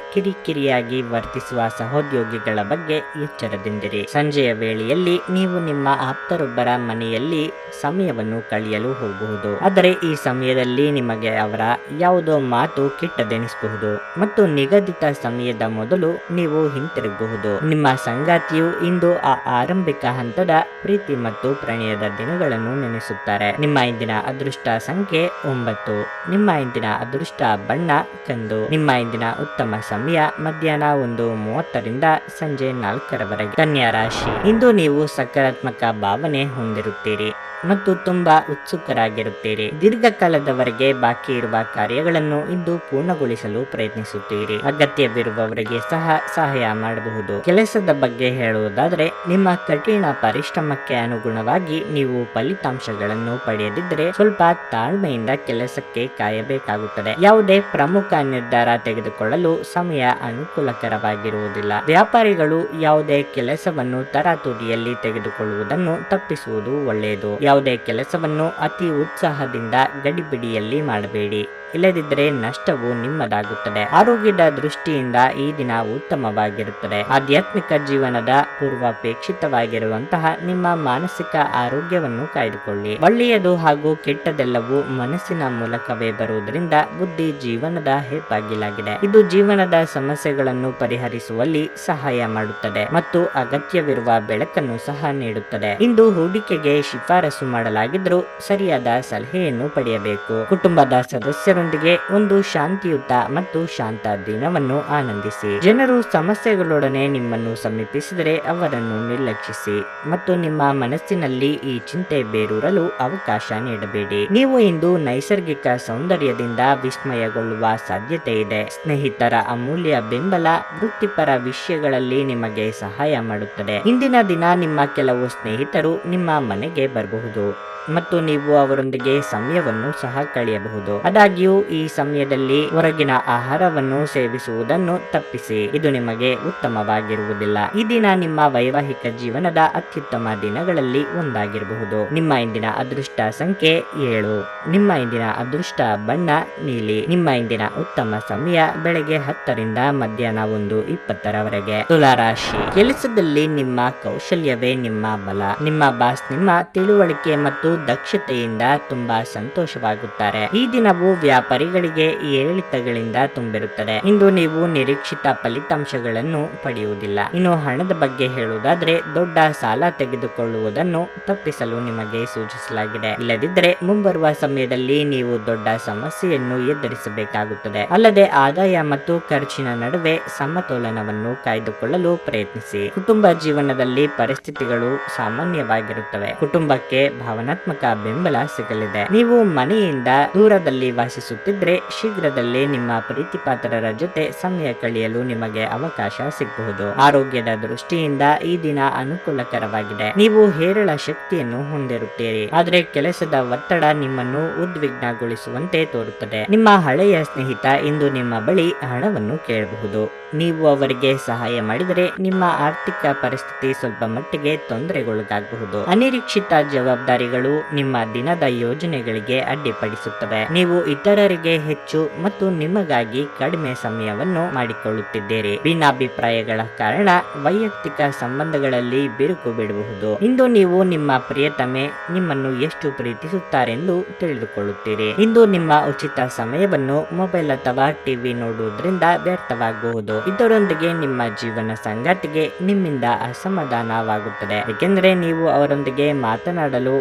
ಕಿರಿಕಿರಿಯಾಗಿ ವರ್ತಿಸುವ ಸಹೋದ್ಯೋಗಿಗಳ ಬಗ್ಗೆ ಎಚ್ಚರದಿಂದಿರಿ. ಸಂಜೆಯ ವೇಳೆಯಲ್ಲಿ ನೀವು ನಿಮ್ಮ ಆಪ್ತರೊಬ್ಬರ ಮನೆಯಲ್ಲಿ ಸಮಯವನ್ನು ಕಳೆಯಲು ಹೋಗಬಹುದು ಆದರೆ ಈ ಸಮಯದಲ್ಲಿ ನಿಮಗೆ ಅವರ ಯಾವುದೋ ಮಾತು ಕೆಟ್ಟದೆನಿಸಬಹುದು ಮತ್ತು ನಿಗದಿತ ಸಮಯದ ಮೊದಲು ನೀವು ಹಿಂತಿರುಗಬಹುದು. ನಿಮ್ಮ ಸಂಗಾತಿಯು ಇಂದು ಆ ಆರಂಭಿಕ ಹಂತದ ಪ್ರೀತಿ ಮತ್ತು ಪ್ರಣಯದ ದಿನಗಳನ್ನು ನೆನೆಸುತ್ತಾರೆ. ನಿಮ್ಮ ಇಂದಿನ ಅದೃಷ್ಟ ಸಂಖ್ಯೆ ಒಂಬತ್ತು. ನಿಮ್ಮ ಇಂದಿನ ಅದೃಷ್ಟ ಬಣ್ಣ ಕಂದು. ನಿಮ್ಮ ಇಂದಿನ ಉತ್ತಮ ಸಮಯ ಮಧ್ಯಾಹ್ನ ಒಂದು ಮೂವತ್ತರಿಂದ ಸಂಜೆ ನಾಲ್ಕರವರೆಗೆ. ಕನ್ಯಾ ರಾಶಿ. ಇಂದು ನೀವು ಸಕಾರಾತ್ಮಕ ಭಾವನೆ ಹೊಂದಿರುತ್ತೀರಿ. ಮತ್ತು ತುಂಬಾ ಉತ್ಸುಕರಾಗಿರುತ್ತೀರಿ. ದೀರ್ಘಕಾಲದವರೆಗೆ ಬಾಕಿ ಇರುವ ಕಾರ್ಯಗಳನ್ನು ಇಂದು ಪೂರ್ಣಗೊಳಿಸಲು ಪ್ರಯತ್ನಿಸುತ್ತೀರಿ. ಅಗತ್ಯವಿರುವವರಿಗೆ ಸಹ ಸಹಾಯ ಮಾಡಬಹುದು. ಕೆಲಸದ ಬಗ್ಗೆ ಹೇಳುವುದಾದರೆ, ನಿಮ್ಮ ಕಠಿಣ ಪರಿಶ್ರಮಕ್ಕೆ ಅನುಗುಣವಾಗಿ ನೀವು ಫಲಿತಾಂಶಗಳನ್ನು ಪಡೆಯದಿದ್ದರೆ ಸ್ವಲ್ಪ ತಾಳ್ಮೆಯಿಂದ ಕೆಲಸಕ್ಕೆ ಕಾಯಬೇಕಾಗುತ್ತದೆ. ಯಾವುದೇ ಪ್ರಮುಖ ನಿರ್ಧಾರ ತೆಗೆದುಕೊಳ್ಳಲು ಸಮಯ ಅನುಕೂಲಕರವಾಗಿರುವುದಿಲ್ಲ. ವ್ಯಾಪಾರಿಗಳು ಯಾವುದೇ ಕೆಲಸವನ್ನು ತರಾತುರಿಯಲ್ಲಿ ತೆಗೆದುಕೊಳ್ಳುವುದನ್ನು ತಪ್ಪಿಸುವುದು ಒಳ್ಳೆಯದು. ಯಾವುದೇ ಕೆಲಸವನ್ನು ಅತಿ ಉತ್ಸಾಹದಿಂದ ಗಡಿಬಿಡಿಯಲ್ಲಿ ಮಾಡಬೇಡಿ. ಇಲ್ಲದಿದ್ದರೆ ನಷ್ಟವು ನಿಮ್ಮದಾಗುತ್ತದೆ. ಆರೋಗ್ಯದ ದೃಷ್ಟಿಯಿಂದ ಈ ದಿನ ಉತ್ತಮವಾಗಿರುತ್ತದೆ. ಆಧ್ಯಾತ್ಮಿಕ ಜೀವನದ ಪೂರ್ವಾಪೇಕ್ಷಿತವಾಗಿರುವಂತಹ ನಿಮ್ಮ ಮಾನಸಿಕ ಆರೋಗ್ಯವನ್ನು ಕಾಯ್ದುಕೊಳ್ಳಿ. ಒಳ್ಳೆಯದು ಹಾಗೂ ಕೆಟ್ಟದೆಲ್ಲವೂ ಮನಸ್ಸಿನ ಮೂಲಕವೇ ಬರುವುದರಿಂದ ಬುದ್ಧಿ ಜೀವನದ ಹೆಬ್ಬಾಗಿಲಾಗಿದೆ. ಇದು ಜೀವನದ ಸಮಸ್ಯೆಗಳನ್ನು ಪರಿಹರಿಸುವಲ್ಲಿ ಸಹಾಯ ಮಾಡುತ್ತದೆ ಮತ್ತು ಅಗತ್ಯವಿರುವ ಬೆಳಕನ್ನು ಸಹ ನೀಡುತ್ತದೆ. ಇಂದು ಹೂಡಿಕೆಗೆ ಶಿಫಾರಸು ಮಾಡಲಾಗಿದ್ದರೂ ಸರಿಯಾದ ಸಲಹೆಯನ್ನು ಪಡೆಯಬೇಕು. ಕುಟುಂಬದ ಸದಸ್ಯರೊಂದಿಗೆ ಒಂದು ಶಾಂತಿಯುತ ಮತ್ತು ಶಾಂತ ದಿನವನ್ನು ಆನಂದಿಸಿ. ಜನರು ಸಮಸ್ಯೆಗಳೊಡನೆ ನಿಮ್ಮನ್ನು ಸಮೀಪಿಸಿದರೆ ಅವರನ್ನು ನಿರ್ಲಕ್ಷಿಸಿ ಮತ್ತು ನಿಮ್ಮ ಮನಸ್ಸಿನಲ್ಲಿ ಈ ಚಿಂತೆ ಬೇರೂರಲು ಅವಕಾಶ ನೀಡಬೇಡಿ. ನೀವು ಇಂದು ನೈಸರ್ಗಿಕ ಸೌಂದರ್ಯದಿಂದ ವಿಸ್ಮಯಗೊಳ್ಳುವ ಸಾಧ್ಯತೆ ಇದೆ. ಸ್ನೇಹಿತರ ಅಮೂಲ್ಯ ಬೆಂಬಲ ವೃತ್ತಿಪರ ವಿಷಯಗಳಲ್ಲಿ ನಿಮಗೆ ಸಹಾಯ ಮಾಡುತ್ತದೆ. ಇಂದಿನ ದಿನ ನಿಮ್ಮ ಕೆಲವು ಸ್ನೇಹಿತರು ನಿಮ್ಮ ಮನೆಗೆ ಬರಬಹುದು. けど、ಮತ್ತು ನೀವು ಅವರೊಂದಿಗೆ ಸಮಯವನ್ನು ಸಹ ಕಳೆಯಬಹುದು. ಆದಾಗ್ಯೂ, ಈ ಸಮಯದಲ್ಲಿ ಹೊರಗಿನ ಆಹಾರವನ್ನು ಸೇವಿಸುವುದನ್ನು ತಪ್ಪಿಸಿ. ಇದು ನಿಮಗೆ ಉತ್ತಮವಾಗಿರುವುದಿಲ್ಲ. ಈ ದಿನ ನಿಮ್ಮ ವೈವಾಹಿಕ ಜೀವನದ ಅತ್ಯುತ್ತಮ ದಿನಗಳಲ್ಲಿ ಒಂದಾಗಿರಬಹುದು. ನಿಮ್ಮ ಇಂದಿನ ಅದೃಷ್ಟ ಸಂಖ್ಯೆ ಏಳು. ನಿಮ್ಮ ಇಂದಿನ ಅದೃಷ್ಟ ಬಣ್ಣ ನೀಲಿ. ನಿಮ್ಮ ಇಂದಿನ ಉತ್ತಮ ಸಮಯ ಬೆಳಗ್ಗೆ ಹತ್ತರಿಂದ ಮಧ್ಯಾಹ್ನ ಒಂದು ಇಪ್ಪತ್ತರವರೆಗೆ. ತುಲಾರಾಶಿ ಕೆಲಸದಲ್ಲಿ ನಿಮ್ಮ ಕೌಶಲ್ಯವೇ ನಿಮ್ಮ ಬಲ. ನಿಮ್ಮ ಬಾಸ್, ನಿಮ್ಮ ತಿಳುವಳಿಕೆ ಮತ್ತು ದಕ್ಷತೆಯಿಂದ ತುಂಬಾ ಸಂತೋಷವಾಗುತ್ತಾರೆ. ಈ ದಿನವು ವ್ಯಾಪಾರಿಗಳಿಗೆ ಏರಿಳಿತಗಳಿಂದ ತುಂಬಿರುತ್ತದೆ. ಇಂದು ನೀವು ನಿರೀಕ್ಷಿತ ಫಲಿತಾಂಶಗಳನ್ನು ಪಡೆಯುವುದಿಲ್ಲ. ಇನ್ನು ಹಣದ ಬಗ್ಗೆ ಹೇಳುವುದಾದ್ರೆ, ದೊಡ್ಡ ಸಾಲ ತೆಗೆದುಕೊಳ್ಳುವುದನ್ನು ತಪ್ಪಿಸಲು ನಿಮಗೆ ಸೂಚಿಸಲಾಗಿದೆ. ಇಲ್ಲದಿದ್ದರೆ, ಮುಂಬರುವ ಸಮಯದಲ್ಲಿ ನೀವು ದೊಡ್ಡ ಸಮಸ್ಯೆಯನ್ನು ಎದುರಿಸಬೇಕಾಗುತ್ತದೆ. ಅಲ್ಲದೆ ಆದಾಯ ಮತ್ತು ಖರ್ಚಿನ ನಡುವೆ ಸಮತೋಲನವನ್ನು ಕಾಯ್ದುಕೊಳ್ಳಲು ಪ್ರಯತ್ನಿಸಿ. ಕುಟುಂಬ ಜೀವನದಲ್ಲಿ ಪರಿಸ್ಥಿತಿಗಳು ಸಾಮಾನ್ಯವಾಗಿರುತ್ತವೆ. ಕುಟುಂಬಕ್ಕೆ ಭಾವನಾತ್ಮಕ ಬೆಂಬಲ ಸಿಗಲಿದೆ ನೀವು ಮನೆಯಿಂದ ದೂರದಲ್ಲಿ ವಾಸಿಸುತ್ತಿದ್ರೆ ಶೀಘ್ರದಲ್ಲೇ ನಿಮ್ಮ ಪ್ರೀತಿಪಾತ್ರರ ಜೊತೆ ಸಮಯ ಕಳೆಯಲು ನಿಮಗೆ ಅವಕಾಶ ಸಿಗಬಹುದು. ಆರೋಗ್ಯದ ದೃಷ್ಟಿಯಿಂದ ಈ ದಿನ ಅನುಕೂಲಕರವಾಗಿದೆ. ನೀವು ಹೇರಳ ಶಕ್ತಿಯನ್ನು ಹೊಂದಿರುತ್ತೀರಿ. ಆದರೆ ಕೆಲಸದ ಒತ್ತಡ ನಿಮ್ಮನ್ನು ಉದ್ವಿಗ್ನಗೊಳಿಸುವಂತೆ ತೋರುತ್ತದೆ. ನಿಮ್ಮ ಹಳೆಯ ಸ್ನೇಹಿತ ಇಂದು ನಿಮ್ಮ ಬಳಿ ಹಣವನ್ನು ಕೇಳಬಹುದು. ನೀವು ಅವರಿಗೆ ಸಹಾಯ ಮಾಡಿದರೆ ನಿಮ್ಮ ಆರ್ಥಿಕ ಪರಿಸ್ಥಿತಿ ಸ್ವಲ್ಪ ಮಟ್ಟಿಗೆ ತೊಂದರೆಗೊಳಗಾಗಬಹುದು. ಅನಿರೀಕ್ಷಿತ ಜವಾಬ್ದಾರಿಗಳು ನಿಮ್ಮ ದಿನದ ಯೋಜನೆಗಳಿಗೆ ಅಡ್ಡಿಪಡಿಸುತ್ತವೆ. ನೀವು ಇತರರಿಗೆ ಹೆಚ್ಚು ಮತ್ತು ನಿಮಗಾಗಿ ಕಡಿಮೆ ಸಮಯವನ್ನು ಮಾಡಿಕೊಳ್ಳುತ್ತಿದ್ದೀರಿ. ಭಿನ್ನಾಭಿಪ್ರಾಯಗಳ ಕಾರಣ ವೈಯಕ್ತಿಕ ಸಂಬಂಧಗಳಲ್ಲಿ ಬಿರುಕು ಬಿಡಬಹುದು. ಇಂದು ನೀವು ನಿಮ್ಮ ಪ್ರಿಯತಮೆ ನಿಮ್ಮನ್ನು ಎಷ್ಟು ಪ್ರೀತಿಸುತ್ತಾರೆಂದು ತಿಳಿದುಕೊಳ್ಳುತ್ತೀರಿ. ಇಂದು ನಿಮ್ಮ ಉಚಿತ ಸಮಯವನ್ನು ಮೊಬೈಲ್ ಅಥವಾ ಟಿವಿ ನೋಡುವುದರಿಂದ ವ್ಯರ್ಥವಾಗಬಹುದು. ಇದರೊಂದಿಗೆ ನಿಮ್ಮ ಜೀವನ ಸಂಗಾತಿಗೆ ನಿಮ್ಮಿಂದ ಅಸಮಾಧಾನವಾಗುತ್ತದೆ. ಏಕೆಂದರೆ ನೀವು ಅವರೊಂದಿಗೆ ಮಾತನಾಡಲು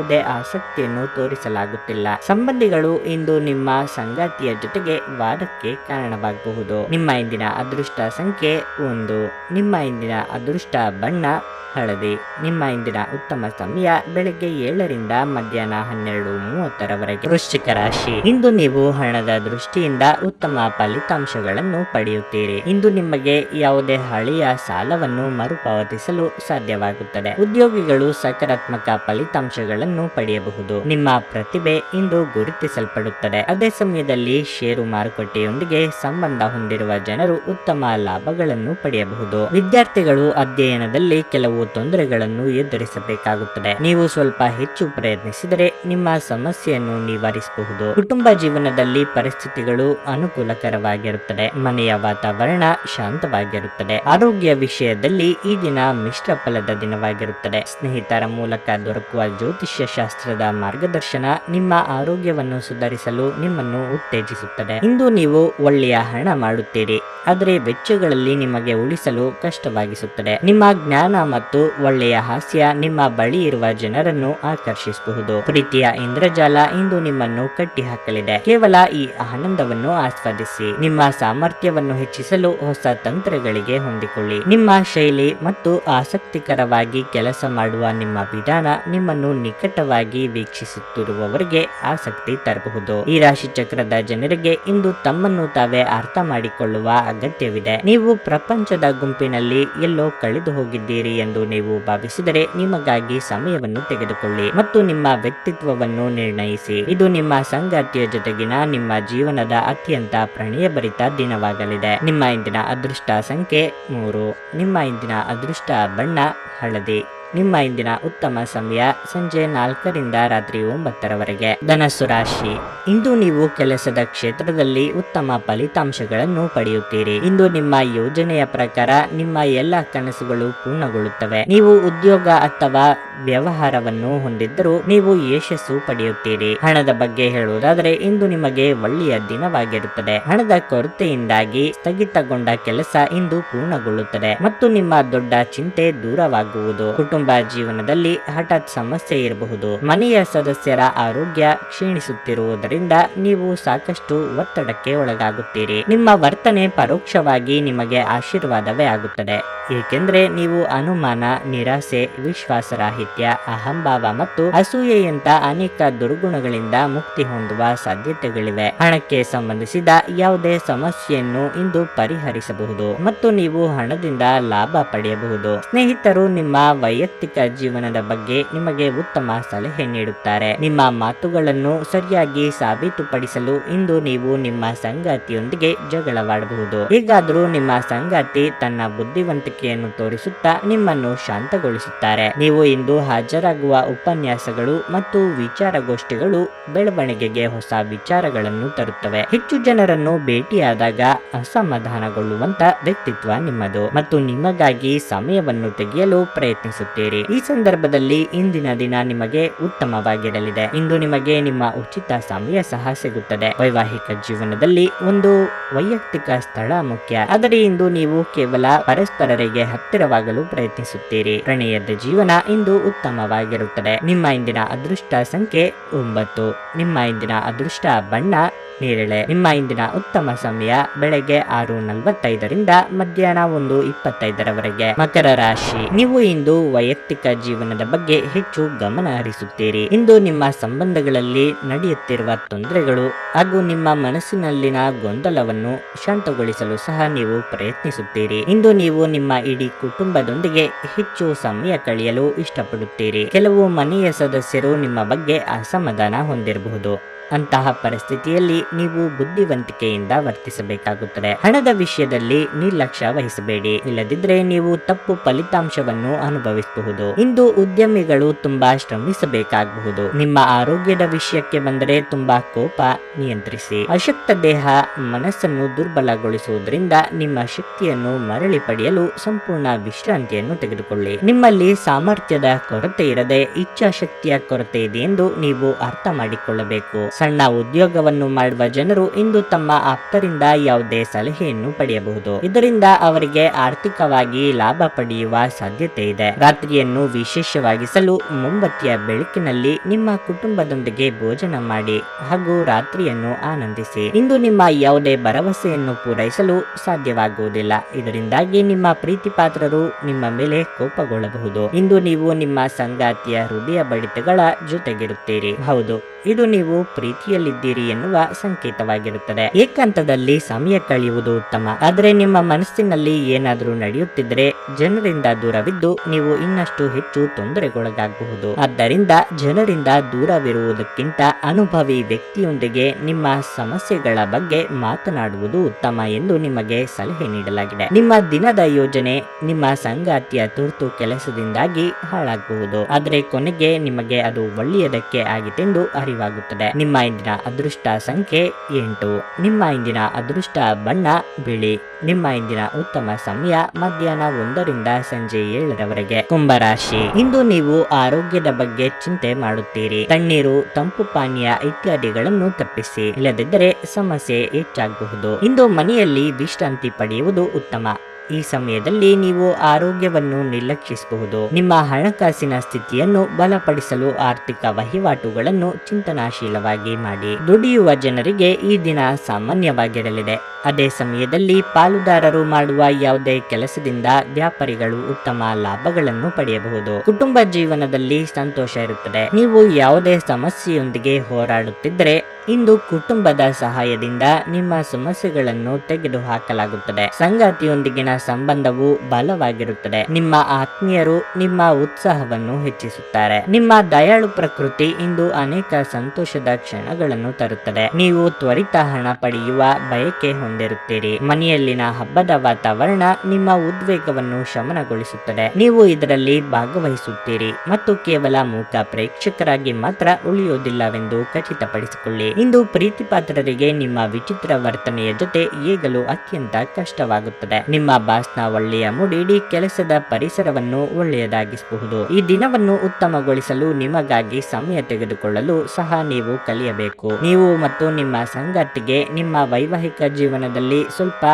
ಯಾವುದೇ ಆಸಕ್ತಿಯನ್ನು ತೋರಿಸಲಾಗುತ್ತಿಲ್ಲ. ಸಂಬಂಧಿಗಳು ಇಂದು ನಿಮ್ಮ ಸಂಗಾತಿಯ ಜೊತೆಗೆ ವಾದಕ್ಕೆ ಕಾರಣವಾಗಬಹುದು. ನಿಮ್ಮ ಇಂದಿನ ಅದೃಷ್ಟ ಸಂಖ್ಯೆ ಒಂದು. ನಿಮ್ಮ ಇಂದಿನ ಅದೃಷ್ಟ ಬಣ್ಣ ಹಳದಿ. ನಿಮ್ಮ ಇಂದಿನ ಉತ್ತಮ ಸಮಯ ಬೆಳಗ್ಗೆ ಏಳರಿಂದ ಮಧ್ಯಾಹ್ನ ಹನ್ನೆರಡು ಮೂವತ್ತರವರೆಗೆ. ವೃಶ್ಚಿಕ ರಾಶಿ. ಇಂದು ನೀವು ಹಣದ ದೃಷ್ಟಿಯಿಂದ ಉತ್ತಮ ಫಲಿತಾಂಶಗಳನ್ನು ಪಡೆಯುತ್ತೀರಿ. ಇಂದು ನಿಮಗೆ ಯಾವುದೇ ಹಳೆಯ ಸಾಲವನ್ನು ಮರುಪಾವತಿಸಲು ಸಾಧ್ಯವಾಗುತ್ತದೆ. ಉದ್ಯೋಗಿಗಳು ಸಕಾರಾತ್ಮಕ ಫಲಿತಾಂಶಗಳನ್ನು ಪಡೆಯಬಹುದು. ನಿಮ್ಮ ಪ್ರತಿಭೆ ಇಂದು ಗುರುತಿಸಲ್ಪಡುತ್ತದೆ. ಅದೇ ಸಮಯದಲ್ಲಿ ಷೇರು ಮಾರುಕಟ್ಟೆಯೊಂದಿಗೆ ಸಂಬಂಧ ಹೊಂದಿರುವ ಜನರು ಉತ್ತಮ ಲಾಭಗಳನ್ನು ಪಡೆಯಬಹುದು. ವಿದ್ಯಾರ್ಥಿಗಳು ಅಧ್ಯಯನದಲ್ಲಿ ಕೆಲವು ತೊಂದರೆಗಳನ್ನು ಎದುರಿಸಬೇಕಾಗುತ್ತದೆ. ನೀವು ಸ್ವಲ್ಪ ಹೆಚ್ಚು ಪ್ರಯತ್ನಿಸಿದರೆ ನಿಮ್ಮ ಸಮಸ್ಯೆಯನ್ನು ನಿವಾರಿಸಬಹುದು. ಕುಟುಂಬ ಜೀವನದಲ್ಲಿ ಪರಿಸ್ಥಿತಿಗಳು ಅನುಕೂಲಕರವಾಗಿರುತ್ತದೆ. ಮನೆಯ ವಾತಾವರಣ ಶಾಂತವಾಗಿರುತ್ತದೆ. ಆರೋಗ್ಯ ವಿಷಯದಲ್ಲಿ ಈ ದಿನ ಮಿಶ್ರ ಫಲದ ದಿನವಾಗಿರುತ್ತದೆ. ಸ್ನೇಹಿತರ ಮೂಲಕ ದೊರಕುವ ಜ್ಯೋತಿಷ್ಯ ಶಾಸ್ತ್ರದ ಮಾರ್ಗದರ್ಶನ ನಿಮ್ಮ ಆರೋಗ್ಯವನ್ನು ಸುಧಾರಿಸಲು ನಿಮ್ಮನ್ನು ಉತ್ತೇಜಿಸುತ್ತದೆ. ಇಂದು ನೀವು ಒಳ್ಳೆಯ ಹಣ ಮಾಡುತ್ತೀರಿ. ಆದರೆ ವೆಚ್ಚಗಳಲ್ಲಿ ನಿಮಗೆ ಉಳಿಸಲು ಕಷ್ಟವಾಗಿಸುತ್ತದೆ. ನಿಮ್ಮ ಜ್ಞಾನ ಮತ್ತು ಒಳ್ಳೆಯ ಹಾಸ್ಯ ನಿಮ್ಮ ಬಳಿ ಇರುವ ಜನರನ್ನು ಆಕರ್ಷಿಸಬಹುದು. ಪ್ರೀತಿಯ ಇಂದ್ರಜಾಲ ಇಂದು ನಿಮ್ಮನ್ನು ಕಟ್ಟಿ ಹಾಕಲಿದೆ ಕೇವಲ ಈ ಆನಂದವನ್ನು ಆಸ್ವಾದಿಸಿ. ನಿಮ್ಮ ಸಾಮರ್ಥ್ಯವನ್ನು ಹೆಚ್ಚಿಸಲು ಹೊಸ ತಂತ್ರಗಳಿಗೆ ಹೊಂದಿಕೊಳ್ಳಿ. ನಿಮ್ಮ ಶೈಲಿ ಮತ್ತು ಆಸಕ್ತಿಕರವಾಗಿ ಕೆಲಸ ಮಾಡುವ ನಿಮ್ಮ ವಿಧಾನ ನಿಮ್ಮನ್ನು ನಿಕಟವಾಗಿ ವೀಕ್ಷಿಸುತ್ತಿರುವವರಿಗೆ ಆಸಕ್ತಿ ತರಬಹುದು. ಈ ರಾಶಿ ಚಕ್ರದ ಜನರಿಗೆ ಇಂದು ತಮ್ಮನ್ನು ತಾವೇ ಅರ್ಥ ಮಾಡಿಕೊಳ್ಳುವ ಅಗತ್ಯವಿದೆ. ನೀವು ಪ್ರಪಂಚದ ಗುಂಪಿನಲ್ಲಿ ಎಲ್ಲೋ ಕಳೆದು ಹೋಗಿದ್ದೀರಿ ಎಂದು ನೀವು ಭಾವಿಸಿದರೆ ನಿಮಗಾಗಿ ಸಮಯವನ್ನು ತೆಗೆದುಕೊಳ್ಳಿ ಮತ್ತು ನಿಮ್ಮ ವ್ಯಕ್ತಿತ್ವವನ್ನು ನಿರ್ಣಯಿಸಿ. ಇದು ನಿಮ್ಮ ಸಂಗಾತಿಯ ಜೊತೆಗಿನ ನಿಮ್ಮ ಜೀವನದ ಅತ್ಯಂತ ಪ್ರಣಯಭರಿತ ದಿನವಾಗಲಿದೆ. ನಿಮ್ಮ ಇಂದಿನ ಅದೃಷ್ಟ ಸಂಖ್ಯೆ ಮೂರು. ನಿಮ್ಮ ಇಂದಿನ ಅದೃಷ್ಟ ಬಣ್ಣ ಹಳದಿ. ನಿಮ್ಮ ಇಂದಿನ ಉತ್ತಮ ಸಮಯ ಸಂಜೆ ನಾಲ್ಕರಿಂದ ರಾತ್ರಿ ಒಂಬತ್ತರವರೆಗೆ. ಧನಸ್ಸು ರಾಶಿ. ಇಂದು ನೀವು ಕೆಲಸದ ಕ್ಷೇತ್ರದಲ್ಲಿ ಉತ್ತಮ ಫಲಿತಾಂಶಗಳನ್ನು ಪಡೆಯುತ್ತೀರಿ. ಇಂದು ನಿಮ್ಮ ಯೋಜನೆಯ ಪ್ರಕಾರ ನಿಮ್ಮ ಎಲ್ಲ ಕನಸುಗಳು ಪೂರ್ಣಗೊಳ್ಳುತ್ತವೆ. ನೀವು ಉದ್ಯೋಗ ಅಥವಾ ವ್ಯವಹಾರವನ್ನು ಹೊಂದಿದ್ದರೂ ನೀವು ಯಶಸ್ಸು ಪಡೆಯುತ್ತೀರಿ. ಹಣದ ಬಗ್ಗೆ ಹೇಳುವುದಾದರೆ, ಇಂದು ನಿಮಗೆ ಒಳ್ಳೆಯ ದಿನವಾಗಿರುತ್ತದೆ. ಹಣದ ಕೊರತೆಯಿಂದಾಗಿ ಸ್ಥಗಿತಗೊಂಡ ಕೆಲಸ ಇಂದು ಪೂರ್ಣಗೊಳ್ಳುತ್ತದೆ ಮತ್ತು ನಿಮ್ಮ ದೊಡ್ಡ ಚಿಂತೆ ದೂರವಾಗುವುದು. ಜೀವನದಲ್ಲಿ ಹಠಾತ್ ಸಮಸ್ಯೆ ಇರಬಹುದು. ಮನೆಯ ಸದಸ್ಯರ ಆರೋಗ್ಯ ಕ್ಷೀಣಿಸುತ್ತಿರುವುದರಿಂದ ನೀವು ಸಾಕಷ್ಟು ಒತ್ತಡಕ್ಕೆ ಒಳಗಾಗುತ್ತೀರಿ. ನಿಮ್ಮ ವರ್ತನೆ ಪರೋಕ್ಷವಾಗಿ ನಿಮಗೆ ಆಶೀರ್ವಾದವೇ ಆಗುತ್ತದೆ. ಏಕೆಂದ್ರೆ ನೀವು ಅನುಮಾನ, ನಿರಾಸೆ, ವಿಶ್ವಾಸರಾಹಿತ್ಯ, ಅಹಂಭಾವ ಮತ್ತು ಅಸೂಯೆಯಂತ ಅನೇಕ ದುರ್ಗುಣಗಳಿಂದ ಮುಕ್ತಿ ಹೊಂದುವ ಸಾಧ್ಯತೆಗಳಿವೆ. ಹಣಕ್ಕೆ ಸಂಬಂಧಿಸಿದ ಯಾವುದೇ ಸಮಸ್ಯೆಯನ್ನು ಇಂದು ಪರಿಹರಿಸಬಹುದು ಮತ್ತು ನೀವು ಹಣದಿಂದ ಲಾಭ ಪಡೆಯಬಹುದು. ಸ್ನೇಹಿತರು ನಿಮ್ಮ ವೈಯಕ್ತಿಕ ಜೀವನದ ಬಗ್ಗೆ ನಿಮಗೆ ಉತ್ತಮ ಸಲಹೆ ನೀಡುತ್ತಾರೆ. ನಿಮ್ಮ ಮಾತುಗಳನ್ನು ಸರಿಯಾಗಿ ಸಾಬೀತುಪಡಿಸಲು ಇಂದು ನೀವು ನಿಮ್ಮ ಸಂಗಾತಿಯೊಂದಿಗೆ ಜಗಳವಾಡಬಹುದು. ಹೇಗಾದರೂ ನಿಮ್ಮ ಸಂಗಾತಿ ತನ್ನ ಬುದ್ಧಿವಂತಿಕೆಯನ್ನು ತೋರಿಸುತ್ತಾ ನಿಮ್ಮನ್ನು ಶಾಂತಗೊಳಿಸುತ್ತಾರೆ. ನೀವು ಇಂದು ಹಾಜರಾಗುವ ಉಪನ್ಯಾಸಗಳು ಮತ್ತು ವಿಚಾರಗೋಷ್ಠಿಗಳು ಬೆಳವಣಿಗೆಗೆ ಹೊಸ ವಿಚಾರಗಳನ್ನು ತರುತ್ತವೆ. ಹೆಚ್ಚು ಜನರನ್ನು ಭೇಟಿಯಾದಾಗ ಅಸಮಾಧಾನಗೊಳ್ಳುವಂತ ವ್ಯಕ್ತಿತ್ವ ನಿಮ್ಮದು ಮತ್ತು ನಿಮಗಾಗಿ ಸಮಯವನ್ನು ತೆಗೆಯಲು ಪ್ರಯತ್ನಿಸುತ್ತೀರಿ. ಈ ಸಂದರ್ಭದಲ್ಲಿ ಇಂದಿನ ದಿನ ನಿಮಗೆ ಉತ್ತಮವಾಗಿರಲಿದೆ. ಇಂದು ನಿಮಗೆ ನಿಮ್ಮ ಉಚಿತ ಸಮಯ ಸಹ ಸಿಗುತ್ತದೆ. ವೈವಾಹಿಕ ಜೀವನದಲ್ಲಿ ಒಂದು ವೈಯಕ್ತಿಕ ಸ್ಥಳ ಮುಖ್ಯ. ಆದರೆ ಇಂದು ನೀವು ಕೇವಲ ಪರಸ್ಪರರಿಗೆ ಹತ್ತಿರವಾಗಲು ಪ್ರಯತ್ನಿಸುತ್ತೀರಿ. ಪ್ರಣಯದ ಜೀವನ ಇಂದು ಉತ್ತಮವಾಗಿರುತ್ತದೆ. ನಿಮ್ಮ ಇಂದಿನ ಅದೃಷ್ಟ ಸಂಖ್ಯೆ ಒಂಬತ್ತು. ನಿಮ್ಮ ಇಂದಿನ ಅದೃಷ್ಟ ಬಣ್ಣ ನೇರಳೆ. ನಿಮ್ಮ ಇಂದಿನ ಉತ್ತಮ ಸಮಯ ಬೆಳಗ್ಗೆ ಆರು ನಲವತ್ತೈದರಿಂದ ಮಧ್ಯಾಹ್ನ ಒಂದು ಇಪ್ಪತ್ತೈದರವರೆಗೆ. ಮಕರ ರಾಶಿ. ನೀವು ಇಂದು ವೈಯಕ್ತಿಕ ಜೀವನದ ಬಗ್ಗೆ ಹೆಚ್ಚು ಗಮನ ಹರಿಸುತ್ತೀರಿ. ಇಂದು ನಿಮ್ಮ ಸಂಬಂಧಗಳಲ್ಲಿ ನಡೆಯುತ್ತಿರುವ ತೊಂದರೆಗಳು ಹಾಗೂ ನಿಮ್ಮ ಮನಸ್ಸಿನಲ್ಲಿನ ಗೊಂದಲವನ್ನು ಶಾಂತಗೊಳಿಸಲು ಸಹ ನೀವು ಪ್ರಯತ್ನಿಸುತ್ತೀರಿ. ಇಂದು ನೀವು ನಿಮ್ಮ ಇಡೀ ಕುಟುಂಬದೊಂದಿಗೆ ಹೆಚ್ಚು ಸಮಯ ಕಳೆಯಲು ಇಷ್ಟಪಡುತ್ತೀರಿ. ಕೆಲವು ಮನೆಯ ಸದಸ್ಯರು ನಿಮ್ಮ ಬಗ್ಗೆ ಅಸಮಾಧಾನ ಹೊಂದಿರಬಹುದು. ಅಂತಹ ಪರಿಸ್ಥಿತಿಯಲ್ಲಿ ನೀವು ಬುದ್ಧಿವಂತಿಕೆಯಿಂದ ವರ್ತಿಸಬೇಕಾಗುತ್ತದೆ. ಹಣದ ವಿಷಯದಲ್ಲಿ ನಿರ್ಲಕ್ಷ್ಯ ವಹಿಸಬೇಡಿ. ಇಲ್ಲದಿದ್ರೆ ನೀವು ತಪ್ಪು ಫಲಿತಾಂಶವನ್ನು ಅನುಭವಿಸಬಹುದು. ಇಂದು ಉದ್ಯಮಿಗಳು ತುಂಬಾ ಶ್ರಮಿಸಬೇಕಾಗಬಹುದು. ನಿಮ್ಮ ಆರೋಗ್ಯದ ವಿಷಯಕ್ಕೆ ಬಂದರೆ ತುಂಬಾ ಕೋಪ ನಿಯಂತ್ರಿಸಿ. ಅಶಕ್ತ ದೇಹ ಮನಸ್ಸನ್ನು ದುರ್ಬಲಗೊಳಿಸುವುದರಿಂದ ನಿಮ್ಮ ಶಕ್ತಿಯನ್ನು ಮರಳಿ ಪಡೆಯಲು ಸಂಪೂರ್ಣ ವಿಶ್ರಾಂತಿಯನ್ನು ತೆಗೆದುಕೊಳ್ಳಿ. ನಿಮ್ಮಲ್ಲಿ ಸಾಮರ್ಥ್ಯದ ಕೊರತೆ ಇರದೆ ಇಚ್ಛಾಶಕ್ತಿಯ ಕೊರತೆ ಇದೆ ಎಂದು ನೀವು ಅರ್ಥ ಮಾಡಿಕೊಳ್ಳಬೇಕು. ಸಣ್ಣ ಉದ್ಯೋಗವನ್ನು ಮಾಡುವ ಜನರು ಇಂದು ತಮ್ಮ ಆಪ್ತರಿಂದ ಯಾವುದೇ ಸಲಹೆಯನ್ನು ಪಡೆಯಬಹುದು. ಇದರಿಂದ ಅವರಿಗೆ ಆರ್ಥಿಕವಾಗಿ ಲಾಭ ಪಡೆಯುವ ಸಾಧ್ಯತೆ ಇದೆ. ರಾತ್ರಿಯನ್ನು ವಿಶೇಷವಾಗಿಸಲು ಮುಂಬತ್ತಿಯ ಬೆಳಕಿನಲ್ಲಿ ನಿಮ್ಮ ಕುಟುಂಬದೊಂದಿಗೆ ಭೋಜನ ಮಾಡಿ ಹಾಗೂ ರಾತ್ರಿಯನ್ನು ಆನಂದಿಸಿ. ಇಂದು ನಿಮ್ಮ ಯಾವುದೇ ಭರವಸೆಯನ್ನು ಪೂರೈಸಲು ಸಾಧ್ಯವಾಗುವುದಿಲ್ಲ. ಇದರಿಂದಾಗಿ ನಿಮ್ಮ ಪ್ರೀತಿಪಾತ್ರರು ನಿಮ್ಮ ಮೇಲೆ ಕೋಪಗೊಳ್ಳಬಹುದು. ಇಂದು ನೀವು ನಿಮ್ಮ ಸಂಗಾತಿಯ ಹೃದಯ ಬಡಿತಗಳ ಜೊತೆಗಿರುತ್ತೀರಿ. ಹೌದು, ಇದು ನೀವು ಪ್ರೀತಿಯಲ್ಲಿದ್ದೀರಿ ಎನ್ನುವ ಸಂಕೇತವಾಗಿರುತ್ತದೆ. ಏಕಾಂತದಲ್ಲಿ ಸಮಯ ಕಳೆಯುವುದು ಉತ್ತಮ. ಆದರೆ ನಿಮ್ಮ ಮನಸ್ಸಿನಲ್ಲಿ ಏನಾದರೂ ನಡೆಯುತ್ತಿದ್ರೆ ಜನರಿಂದ ದೂರವಿದ್ದು ನೀವು ಇನ್ನಷ್ಟು ಹೆಚ್ಚು ತೊಂದರೆಗೊಳಗಾಗಬಹುದು. ಆದ್ದರಿಂದ ಜನರಿಂದ ದೂರವಿರುವುದಕ್ಕಿಂತ ಅನುಭವಿ ವ್ಯಕ್ತಿಯೊಂದಿಗೆ ನಿಮ್ಮ ಸಮಸ್ಯೆಗಳ ಬಗ್ಗೆ ಮಾತನಾಡುವುದು ಉತ್ತಮ ಎಂದು ನಿಮಗೆ ಸಲಹೆ ನೀಡಲಾಗಿದೆ. ನಿಮ್ಮ ದಿನದ ಯೋಜನೆ ನಿಮ್ಮ ಸಂಗಾತಿಯ ತುರ್ತು ಕೆಲಸದಿಂದಾಗಿ ಹಾಳಾಗಬಹುದು ಆದರೆ ಕೊನೆಗೆ ನಿಮಗೆ ಅದು ಒಳ್ಳೆಯದಕ್ಕೆ ಅರಿವು ಅರಿವಾಗುತ್ತದೆ. ನಿಮ್ಮ ಇಂದಿನ ಅದೃಷ್ಟ ಸಂಖ್ಯೆ ಎಂಟು. ನಿಮ್ಮ ಇಂದಿನ ಅದೃಷ್ಟ ಬಣ್ಣ, ಬಿಳಿ. ನಿಮ್ಮ ಇಂದಿನ ಉತ್ತಮ ಸಮಯ ಮಧ್ಯಾಹ್ನ ಒಂದರಿಂದ ಸಂಜೆ ಏಳರವರೆಗೆ. ಕುಂಭರಾಶಿ ಇಂದು ನೀವು ಆರೋಗ್ಯದ ಬಗ್ಗೆ ಚಿಂತೆ ಮಾಡುತ್ತೀರಿ. ತಣ್ಣೀರು, ತಂಪು ಪಾನೀಯ ಇತ್ಯಾದಿಗಳನ್ನು ತಪ್ಪಿಸಿ. ಇಲ್ಲದಿದ್ದರೆ ಸಮಸ್ಯೆ ಹೆಚ್ಚಾಗಬಹುದು. ಇಂದು ಮನೆಯಲ್ಲಿ ವಿಶ್ರಾಂತಿ ಪಡೆಯುವುದು ಉತ್ತಮ. ಈ ಸಮಯದಲ್ಲಿ ನೀವು ಆರೋಗ್ಯವನ್ನು ನಿರ್ಲಕ್ಷಿಸಬಹುದು. ನಿಮ್ಮ ಹಣಕಾಸಿನ ಸ್ಥಿತಿಯನ್ನು ಬಲಪಡಿಸಲು ಆರ್ಥಿಕ ವಹಿವಾಟುಗಳನ್ನು ಚಿಂತನಾಶೀಲವಾಗಿ ಮಾಡಿ. ದುಡಿಯುವ ಜನರಿಗೆ ಈ ದಿನ ಸಾಮಾನ್ಯವಾಗಿರಲಿದೆ. ಅದೇ ಸಮಯದಲ್ಲಿ ಪಾಲುದಾರರು ಮಾಡುವ ಯಾವುದೇ ಕೆಲಸದಿಂದ ವ್ಯಾಪಾರಿಗಳು ಉತ್ತಮ ಲಾಭಗಳನ್ನು ಪಡೆಯಬಹುದು. ಕುಟುಂಬ ಜೀವನದಲ್ಲಿ ಸಂತೋಷ ಇರುತ್ತದೆ. ನೀವು ಯಾವುದೇ ಸಮಸ್ಯೆಯೊಂದಿಗೆ ಹೋರಾಡುತ್ತಿದ್ದರೆ ಇಂದು ಕುಟುಂಬದ ಸಹಾಯದಿಂದ ನಿಮ್ಮ ಸಮಸ್ಯೆಗಳನ್ನು ತೆಗೆದುಹಾಕಲಾಗುತ್ತದೆ. ಸಂಗಾತಿಯೊಂದಿಗಿನ ಸಂಬಂಧವು ಬಲವಾಗಿರುತ್ತದೆ. ನಿಮ್ಮ ಆತ್ಮೀಯರು ನಿಮ್ಮ ಉತ್ಸಾಹವನ್ನು ಹೆಚ್ಚಿಸುತ್ತಾರೆ. ನಿಮ್ಮ ದಯಾಳು ಪ್ರಕೃತಿ ಇಂದು ಅನೇಕ ಸಂತೋಷದ ಕ್ಷಣಗಳನ್ನು ತರುತ್ತದೆ. ನೀವು ತ್ವರಿತ ಹಣ ಪಡೆಯುವ ಬಯಕೆ ಹೊಂದಿರುತ್ತೀರಿ. ಮನೆಯಲ್ಲಿನ ಹಬ್ಬದ ವಾತಾವರಣ ನಿಮ್ಮ ಉದ್ವೇಗವನ್ನು ಶಮನಗೊಳಿಸುತ್ತದೆ. ನೀವು ಇದರಲ್ಲಿ ಭಾಗವಹಿಸುತ್ತೀರಿ. ಮತ್ತು ಕೇವಲ ಮೂಕ ಪ್ರೇಕ್ಷಕರಾಗಿ ಮಾತ್ರ ಉಳಿಯುವುದಿಲ್ಲವೆಂದು ಖಚಿತಪಡಿಸಿಕೊಳ್ಳಿ. ಇಂದು ಪ್ರೀತಿಪಾತ್ರರಿಗೆ ನಿಮ್ಮ ವಿಚಿತ್ರ ವರ್ತನೆಯ ಜೊತೆ ಈಗಲೂ ಅತ್ಯಂತ ಕಷ್ಟವಾಗುತ್ತದೆ. ನಿಮ್ಮ ಬಾಸ್ನ ಒಳ್ಳೆಯ ಮುಡಿಡಿ ಕೆಲಸದ ಪರಿಸರವನ್ನು ಒಳ್ಳೆಯದಾಗಿಸಬಹುದು. ಈ ದಿನವನ್ನು ಉತ್ತಮಗೊಳಿಸಲು ನಿಮಗಾಗಿ ಸಮಯ ತೆಗೆದುಕೊಳ್ಳಲು ಸಹ ನೀವು ಕಲಿಯಬೇಕು. ನೀವು ಮತ್ತು ನಿಮ್ಮ ಸಂಗಾತಿಗೆ ನಿಮ್ಮ ವೈವಾಹಿಕ ಜೀವನದಲ್ಲಿ ಸ್ವಲ್ಪ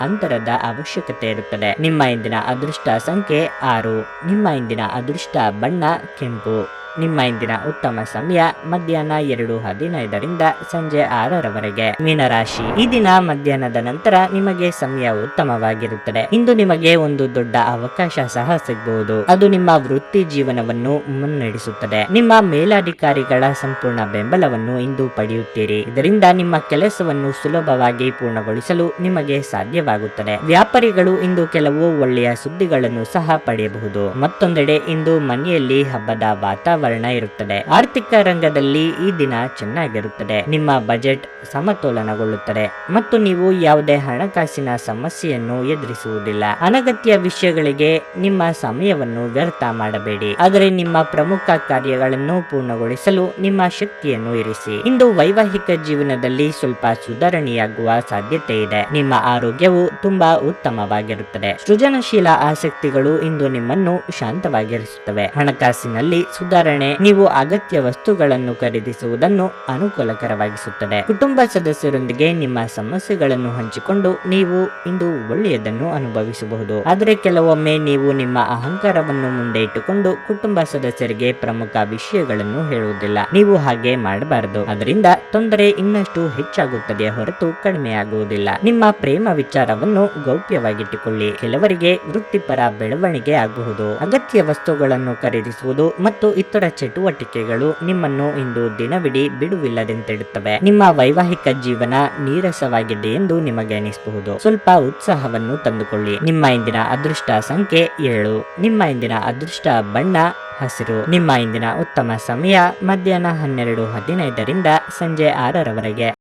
ಅಂತರದ ಅವಶ್ಯಕತೆ ಇರುತ್ತದೆ. ನಿಮ್ಮ ಇಂದಿನ ಅದೃಷ್ಟ ಸಂಖ್ಯೆ ಆರು. ನಿಮ್ಮ ಇಂದಿನ ಅದೃಷ್ಟ ಬಣ್ಣ ಕೆಂಪು. ನಿಮ್ಮ ಇಂದಿನ ಉತ್ತಮ ಸಮಯ ಮಧ್ಯಾಹ್ನ ಎರಡು ಹದಿನೈದರಿಂದ ಸಂಜೆ ಆರರವರೆಗೆ. ಮೀನರಾಶಿ. ಈ ದಿನ ಮಧ್ಯಾಹ್ನದ ನಂತರ ನಿಮಗೆ ಸಮಯ ಉತ್ತಮವಾಗಿರುತ್ತದೆ. ಇಂದು ನಿಮಗೆ ಒಂದು ದೊಡ್ಡ ಅವಕಾಶ ಸಹ ಸಿಗಬಹುದು ಅದು ನಿಮ್ಮ ವೃತ್ತಿ ಜೀವನವನ್ನು ಮುನ್ನಡೆಸುತ್ತದೆ. ನಿಮ್ಮ ಮೇಲಾಧಿಕಾರಿಗಳ ಸಂಪೂರ್ಣ ಬೆಂಬಲವನ್ನು ಇಂದು ಪಡೆಯುತ್ತೀರಿ. ಇದರಿಂದ ನಿಮ್ಮ ಕೆಲಸವನ್ನು ಸುಲಭವಾಗಿ ಪೂರ್ಣಗೊಳಿಸಲು ನಿಮಗೆ ಸಾಧ್ಯವಾಗುತ್ತದೆ. ವ್ಯಾಪಾರಿಗಳು ಇಂದು ಕೆಲವು ಒಳ್ಳೆಯ ಸುದ್ದಿಗಳನ್ನು ಸಹ ಪಡೆಯಬಹುದು. ಮತ್ತೊಂದೆಡೆ ಇಂದು ಮನೆಯಲ್ಲಿ ಹಬ್ಬದ ವಾತಾವರಣ ಇರುತ್ತದೆ. ಆರ್ಥಿಕ ರಂಗದಲ್ಲಿ ಈ ದಿನ ಚೆನ್ನಾಗಿರುತ್ತದೆ. ನಿಮ್ಮ ಬಜೆಟ್ ಸಮತೋಲನಗೊಳ್ಳುತ್ತದೆ. ಮತ್ತು ನೀವು ಯಾವುದೇ ಹಣಕಾಸಿನ ಸಮಸ್ಯೆಯನ್ನು ಎದುರಿಸುವುದಿಲ್ಲ. ಅನಗತ್ಯ ವಿಷಯಗಳಿಗೆ ನಿಮ್ಮ ಸಮಯವನ್ನು ವ್ಯರ್ಥ ಮಾಡಬೇಡಿ. ಆದರೆ ನಿಮ್ಮ ಪ್ರಮುಖ ಕಾರ್ಯಗಳನ್ನು ಪೂರ್ಣಗೊಳಿಸಲು ನಿಮ್ಮ ಶಕ್ತಿಯನ್ನು ಇರಿಸಿ. ಇಂದು ವೈವಾಹಿಕ ಜೀವನದಲ್ಲಿ ಸ್ವಲ್ಪ ಸುಧಾರಣೆಯಾಗುವ ಸಾಧ್ಯತೆ ಇದೆ. ನಿಮ್ಮ ಆರೋಗ್ಯವು ತುಂಬಾ ಉತ್ತಮವಾಗಿರುತ್ತದೆ. ಸೃಜನಶೀಲ ಆಸಕ್ತಿಗಳು ಇಂದು ನಿಮ್ಮನ್ನು ಶಾಂತವಾಗಿರಿಸುತ್ತವೆ. ಹಣಕಾಸಿನಲ್ಲಿ ಸುಧಾರಣೆ ನೀವು ಅಗತ್ಯ ವಸ್ತುಗಳನ್ನು ಖರೀದಿಸುವುದನ್ನು ಅನುಕೂಲಕರವಾಗಿಸುತ್ತದೆ. ಕುಟುಂಬ ಸದಸ್ಯರೊಂದಿಗೆ ನಿಮ್ಮ ಸಮಸ್ಯೆಗಳನ್ನು ಹಂಚಿಕೊಂಡು ನೀವು ಇಂದು ಒಳ್ಳೆಯದನ್ನು ಅನುಭವಿಸಬಹುದು. ಆದರೆ ಕೆಲವೊಮ್ಮೆ ನೀವು ನಿಮ್ಮ ಅಹಂಕಾರವನ್ನು ಮುಂದೆ ಇಟ್ಟುಕೊಂಡು ಕುಟುಂಬ ಸದಸ್ಯರಿಗೆ ಪ್ರಮುಖ ವಿಷಯಗಳನ್ನು ಹೇಳುವುದಿಲ್ಲ. ನೀವು ಹಾಗೆ ಮಾಡಬಾರದು. ಅದರಿಂದ ತೊಂದರೆ ಇನ್ನಷ್ಟು ಹೆಚ್ಚಾಗುತ್ತದೆ ಹೊರತು ಕಡಿಮೆಯಾಗುವುದಿಲ್ಲ. ನಿಮ್ಮ ಪ್ರೇಮ ವಿಚಾರವನ್ನು ಗೌಪ್ಯವಾಗಿಟ್ಟುಕೊಳ್ಳಿ. ಕೆಲವರಿಗೆ ವೃತ್ತಿಪರ ಬೆಳವಣಿಗೆ ಆಗಬಹುದು. ಅಗತ್ಯ ವಸ್ತುಗಳನ್ನು ಖರೀದಿಸುವುದು ಮತ್ತು ಇತರ ಚಟುವಟಿಕೆಗಳು ನಿಮ್ಮನ್ನು ಇಂದು ದಿನವಿಡೀ ಬಿಡುವಿಲ್ಲದಂತಿಡುತ್ತವೆ ನಿಮ್ಮ ವೈವಾಹಿಕ ಜೀವನ ನೀರಸವಾಗಿದೆ ಎಂದು ನಿಮಗೆ ಅನಿಸಬಹುದು. ಸ್ವಲ್ಪ ಉತ್ಸಾಹವನ್ನು ತಂದುಕೊಳ್ಳಿ. ನಿಮ್ಮ ಇಂದಿನ ಅದೃಷ್ಟ ಸಂಖ್ಯೆ ಏಳು. ನಿಮ್ಮ ಇಂದಿನ ಅದೃಷ್ಟ ಬಣ್ಣ, ಹಸಿರು. ನಿಮ್ಮ ಇಂದಿನ ಉತ್ತಮ ಸಮಯ ಮಧ್ಯಾಹ್ನ ಹನ್ನೆರಡು ಹದಿನೈದರಿಂದ ಸಂಜೆ ಆರರವರೆಗೆ.